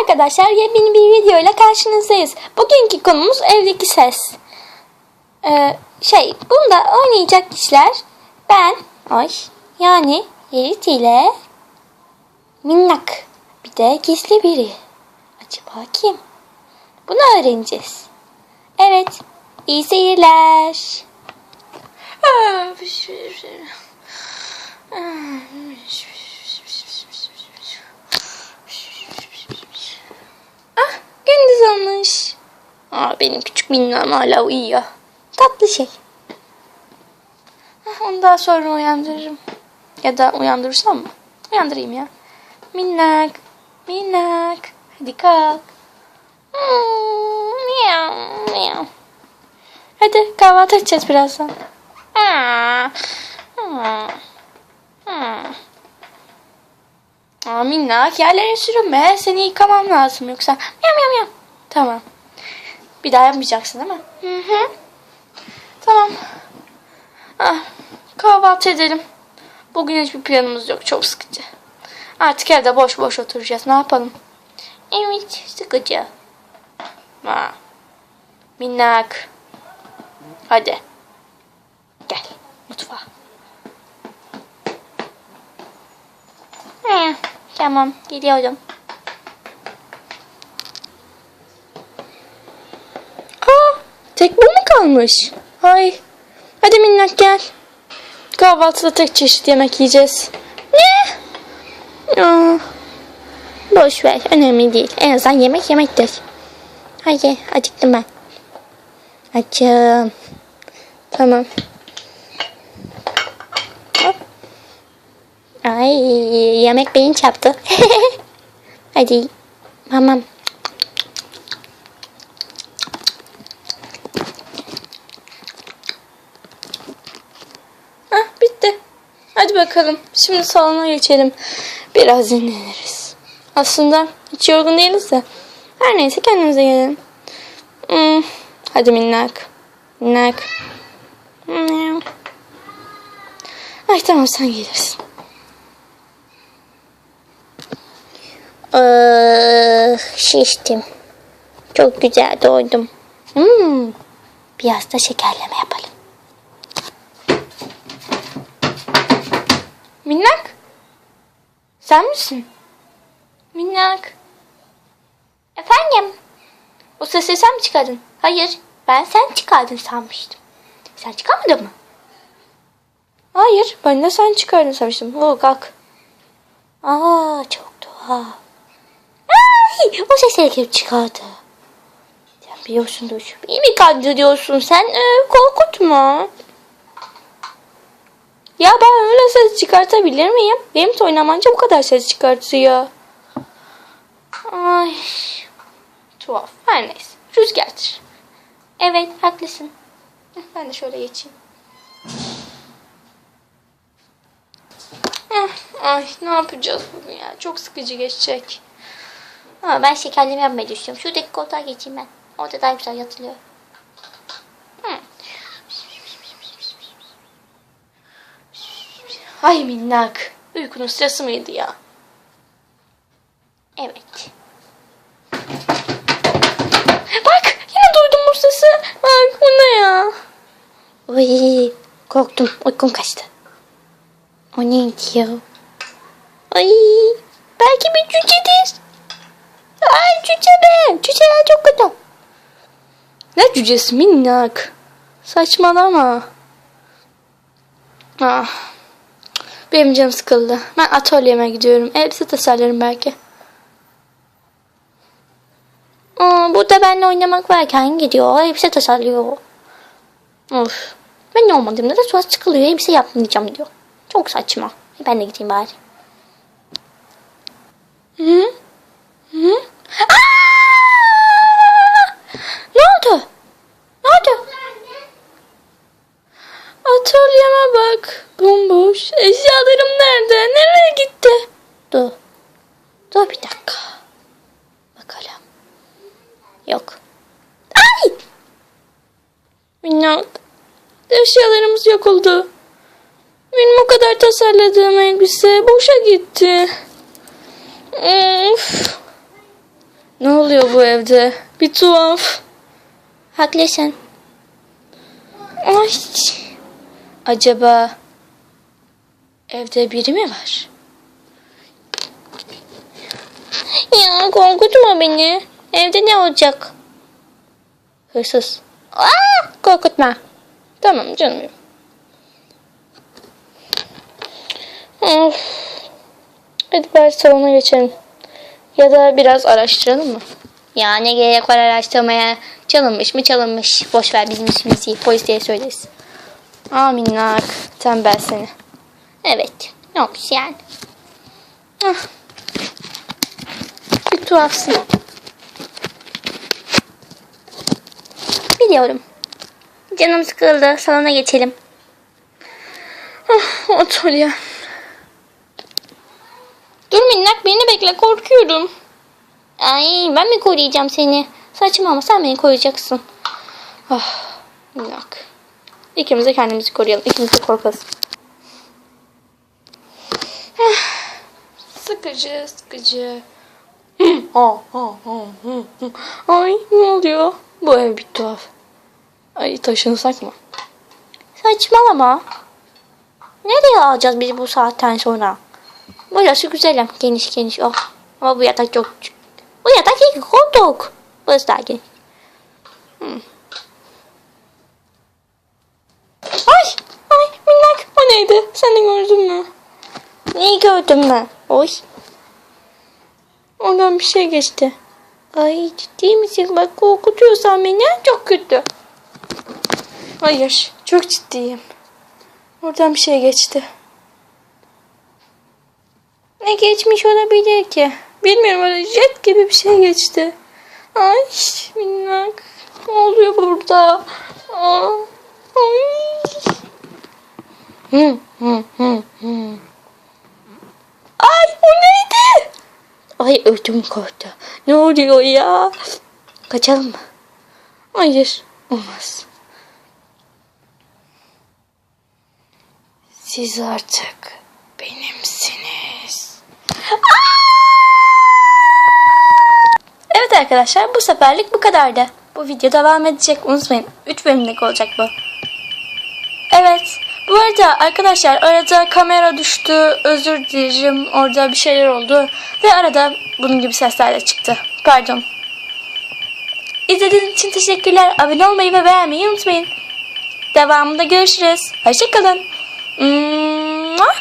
arkadaşlar yepyeni bir video ile karşınızdayız. Bugünkü konumuz evdeki ses. Ee, şey bunda oynayacak kişiler ben, ay yani Yerit ile Minnak bir de gizli biri. Acaba kim? Bunu öğreneceğiz. Evet iyi seyirler. Ah gündüz olmuş. Aa, benim küçük minnam hala uyuyor. Tatlı şey. Ah, Onu daha sonra uyandırırım. Ya da uyandırırsam mı? Uyandırayım ya. Minnak. Minnak. Hadi kalk. Hmm. Hadi kahvaltı edeceğiz birazdan. Aa, aa, aa. Minnak yerlere sürünme. Seni yıkamam lazım yoksa. Miyav miyav miyav. Tamam. Bir daha yapmayacaksın değil mi? Hı hı. Tamam. Ah, kahvaltı edelim. Bugün hiçbir planımız yok. Çok sıkıcı. Artık evde boş boş oturacağız. Ne yapalım? Evet, sıkıcı. Ha. Minnak. Hadi. Gel mutfağa. Hı, tamam, gidiyorum. Aa, tek bu mu kalmış? Ay. Hadi minnak gel. Kahvaltıda tek çeşit yemek yiyeceğiz. Ne? Aa, boş ver. Önemli değil. En azından yemek yemektir. Hadi acıktım ben. Açım. Tamam. Hop. Ay yemek beni çarptı. Hadi. Tamam. Ah bitti. Hadi bakalım. Şimdi salona geçelim. Biraz dinleniriz. Aslında hiç yorgun değiliz de. Her neyse kendimize gelelim. Hmm, Hadi minnak. Minnak. Hmm. Ay tamam sen gelirsin. Ah, şiştim. Çok güzel doydum. Hmm, biraz da şekerleme yapalım. Minnak? Sen misin? Minnak. Efendim? O sesi sen mi çıkardın? Hayır, ben sen çıkardın sanmıştım. Sen çıkarmadın mı? Hayır, ben de sen çıkardın sanmıştım. Oo, kalk. Aa, çok tuhaf. Ay, o sesi kim çıkardı? Sen biliyorsun Duş. Beni mi kandırıyorsun sen? Ee, korkutma. Ya ben öyle ses çıkartabilir miyim? Benim de oynamanca bu kadar ses çıkartıyor. Ay. Tuhaf. Her neyse. Rüzgardır. Evet haklısın. Heh, Ben de şöyle geçeyim. Heh, Ay ne yapacağız bugün ya? Çok sıkıcı geçecek. Ama ben şekerleme yapmayı düşünüyorum. Şuradaki koltuğa geçeyim ben. Orada daha güzel yatılıyor. Hı. Ay minnak. Uykunun sırası mıydı ya? Evet. Bak yine duydum bu sesi. Bak bu ne ya? Uy korktum. Uykum kaçtı. O neydi ya? Ay belki bir cücedir. Ay cüce be. Cüceler çok kötü. Ne cücesi minnak. Saçmalama. Ah. Benim canım sıkıldı. Ben atölyeme gidiyorum. Elbise tasarlarım belki. Aa, burada benimle oynamak varken gidiyor. Elbise tasarlıyor. Of. Ben ne olmadığımda da suat çıkılıyor. Elbise yapmayacağım diyor. Çok saçma. Ben de gideyim bari. Hı? Hı? Aa! Ne oldu? Ne oldu? Atölyeme bak. Bomboş. Eşyalarım nerede? Nereye gitti? Dur. Dur bir dakika. Bakalım. Yok. Ay! Minnak. Eşyalarımız yok oldu. Benim o kadar tasarladığım elbise boşa gitti. Of. Ne oluyor bu evde? Bir tuhaf. Haklısın. Ay. Acaba evde biri mi var? Ya korkutma beni. Evde ne olacak? Hırsız. Aa! Korkutma. Tamam canım. Of. Hadi bari salona geçelim. Ya da biraz araştıralım mı? Ya ne gerek var araştırmaya? Çalınmış mı çalınmış. Boş ver bizim işimizi. Polis diye söyleriz. Aa minnak. Tembel seni. Evet. Ne olmuş yani? Ah. Tuhafsın. Biliyorum. Canım sıkıldı. Salona geçelim. Ah, otur ya. Dur minnak beni bekle korkuyorum. Ay ben mi koruyacağım seni? Saçmalama sen beni koruyacaksın. Ah, minnak. İkimiz de kendimizi koruyalım. İkimiz de korkarız. Ah, Sıkıcı, sıkıcı. Ah, ah, ah, ah. Ay ne oluyor? Bu ev bir tuhaf. Ay taşınsak mı? Saçmalama. Nereye alacağız biz bu saatten sonra? Burası güzelim. Geniş geniş. Oh. Ama bu yatak çok küçük. Bu yatak iki koltuk. Burası daha geniş. Hmm. Ay, ay minnak. O neydi? Sen de gördün mü? Neyi gördün mü? Oy. Oradan bir şey geçti. Ay ciddi misin? Bak korkutuyorsan beni çok kötü. Hayır, çok ciddiyim. Oradan bir şey geçti. Ne geçmiş olabilir ki? Bilmiyorum öyle jet gibi bir şey geçti. Ay minnak. Ne oluyor burada? Aa, ay. Hı, hı, hı, hı. Ay o neydi? Ay ödüm korktu. Ne oluyor ya? Kaçalım mı? Hayır, olmaz. Siz artık benimsiniz. Evet arkadaşlar bu seferlik bu kadardı. Bu video devam edecek unutmayın. 3 bölümlük olacak bu. Arada arkadaşlar arada kamera düştü. Özür dilerim. Orada bir şeyler oldu. Ve arada bunun gibi sesler de çıktı. Pardon. İzlediğiniz için teşekkürler. Abone olmayı ve beğenmeyi unutmayın. Devamında görüşürüz. Hoşçakalın. Mua.